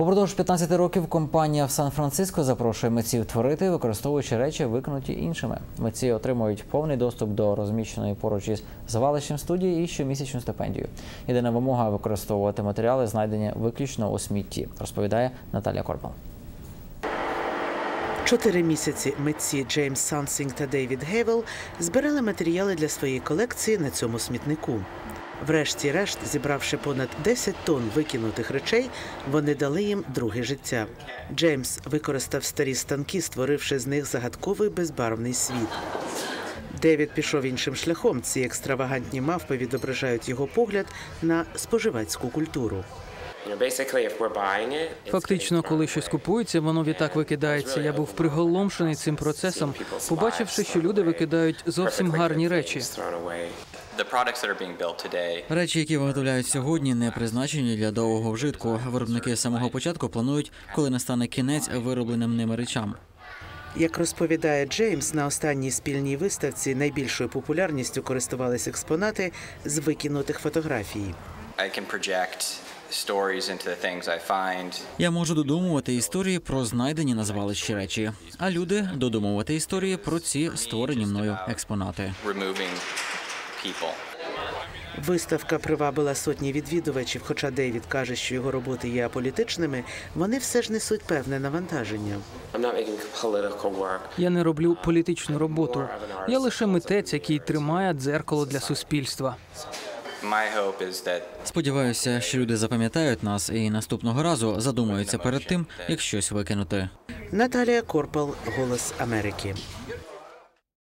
Упродовж 15 років компанія в Сан-Франциско запрошує митців творити, використовуючи речі, виконуті іншими. Митці отримують повний доступ до розміщеної поруч із завалищем студії і щомісячну стипендію. Єдина вимога використовувати матеріали, знайдені виключно у смітті, розповідає Наталя Корпал. Чотири місяці митці Джеймс Сансінг та Дейвід Гейвел збирали матеріали для своєї колекції на цьому смітнику. Врешті-решт, зібравши понад 10 тонн викинутих речей, вони дали їм друге життя. Джеймс використав старі станки, створивши з них загадковий безбарвний світ. Девід пішов іншим шляхом. Ці екстравагантні мавпи відображають його погляд на споживацьку культуру. Фактично, коли щось купується, воно відтак викидається. Я був приголомшений цим процесом, побачивши, що люди викидають зовсім гарні речі. Речі, які виготовляють сьогодні, не призначені для довгого вжитку. Виробники з самого початку планують, коли настане кінець виробленим ними речам. Як розповідає Джеймс, на останній спільній виставці найбільшою популярністю користувались експонати з викинутих фотографій. I can project stories into the things I find. Я можу додумувати історії про знайдені на звалищі речі, а люди додумувати історії про ці створені мною експонати. Виставка привабила сотні відвідувачів. Хоча Дейвід каже, що його роботи є аполітичними, вони все ж несуть певне навантаження. Я не роблю політичну роботу. Я лише митець, який тримає дзеркало для суспільства. My hope is that Сподіваюся, що люди запам'ятають нас і наступного разу задумаються перед тим, як щось викинути. Наталія Корпал, Голос Америки.